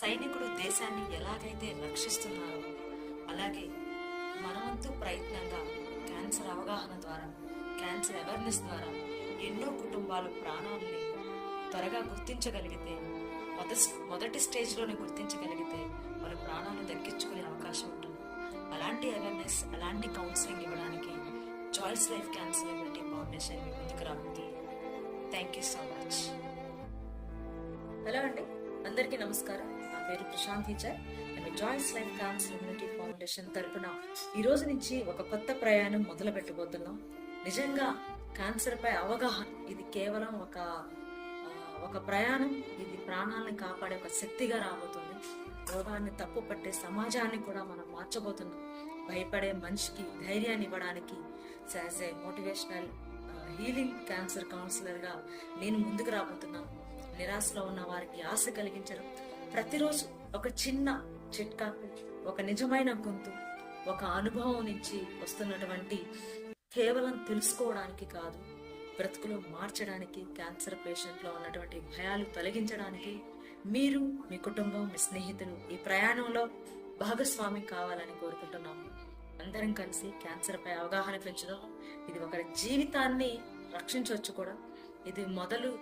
సైనికుడు దేశాన్ని ఎలాగైతే రక్షిస్తున్నారో అలాగే మనవంతు ప్రయత్నంగా క్యాన్సర్ అవగాహన ద్వారా క్యాన్సర్ అవేర్నెస్ ద్వారా ఎన్నో కుటుంబాలు ప్రాణాలని త్వరగా గుర్తించగలిగితే మొదటి మొదటి స్టేజ్లోనే గుర్తించగలిగితే వారి ప్రాణాలను దక్కించుకునే అవకాశం ఉంటుంది. అలాంటి అవేర్నెస్ అలాంటి కౌన్సిలింగ్ ఇవ్వడానికి choice life cancer immunity foundation మీ ముందుకు రాబోతుంది thank you so much. Hello అండి. అందరికీ నమస్కారం. పేరు ప్రశాంత్ టీచర్. నేను Joyce life cancer immunity foundation తరపున ఈ రోజు నుంచి ఒక కొత్త ప్రయాణం మొదలు పెట్టబోతున్నాం. నిజంగా క్యాన్సర్పై అవగాహన ఇది కేవలం ఒక ఒక ప్రయాణం ఇది ప్రాణాలను కాపాడే ఒక శక్తిగా రాబోతుంది. రోగాన్ని తప్పు పట్టే సమాజాన్ని కూడా మనం మార్చబోతున్నాం. భయపడే మనిషికి ధైర్యాన్ని ఇవ్వడానికి as a motivational healing cancer కౌన్సిలర్గా నేను ముందుకు రాబోతున్నాను. నిరాశలో ఉన్న వారికి ఆశ కలిగించడం ప్రతిరోజు ఒక చిన్న చిట్కాకు ఒక నిజమైన గొంతు ఒక అనుభవం నుంచి వస్తున్నటువంటి కేవలం తెలుసుకోవడానికి కాదు బ్రతుకులో మార్చడానికి క్యాన్సర్ పేషెంట్లో ఉన్నటువంటి భయాలు తొలగించడానికి మీరు మీ కుటుంబం మీ స్నేహితులు ఈ ప్రయాణంలో భాగస్వామి కావాలని కోరుకుంటున్నాము. అందరం కలిసి క్యాన్సర్పై అవగాహన పెంచడం ఇది ఒకరి జీవితాన్ని రక్షించవచ్చు కూడా. ఇది మొదలు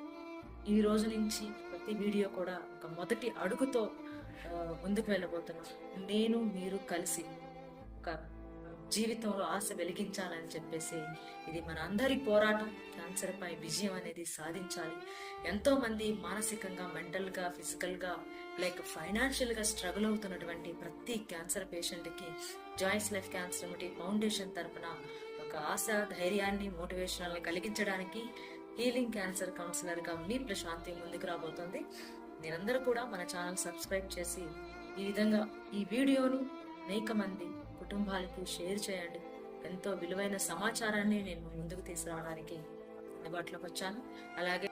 ఈ రోజు నుంచి ప్రతి వీడియో కూడా ఒక మొదటి అడుగుతో ముందుకు వెళ్ళబోతున్నాం. నేను మీరు కలిసి ఒక జీవితంలో ఆశ వెలిగించాలని చెప్పేసి ఇది మన అందరి పోరాటం. క్యాన్సర్ పై విజయం అనేది సాధించాలి. ఎంతోమంది మానసికంగా మెంటల్గా ఫిజికల్గా లైక్ ఫైనాన్షియల్గా స్ట్రగుల్ అవుతున్నటువంటి ప్రతి క్యాన్సర్ పేషెంట్కి joints Joyce life cancer committee foundation తరపున ఒక ఆశ ధైర్యాన్ని మోటివేషనల్ని కలిగించడానికి హీలింగ్ క్యాన్సర్ కౌన్సిలర్గా మీ ప్రశాంతి ముందుకు రాబోతుంది. మీరందరూ కూడా మన ఛానల్ సబ్స్క్రైబ్ చేసి ఈ విధంగా ఈ వీడియోను అనేక మంది కుటుంబాలకి షేర్ చేయండి. ఎంతో విలువైన సమాచారాన్ని నేను ముందుకు తీసుకురావడానికి అందుబాటులోకి వచ్చాను. అలాగే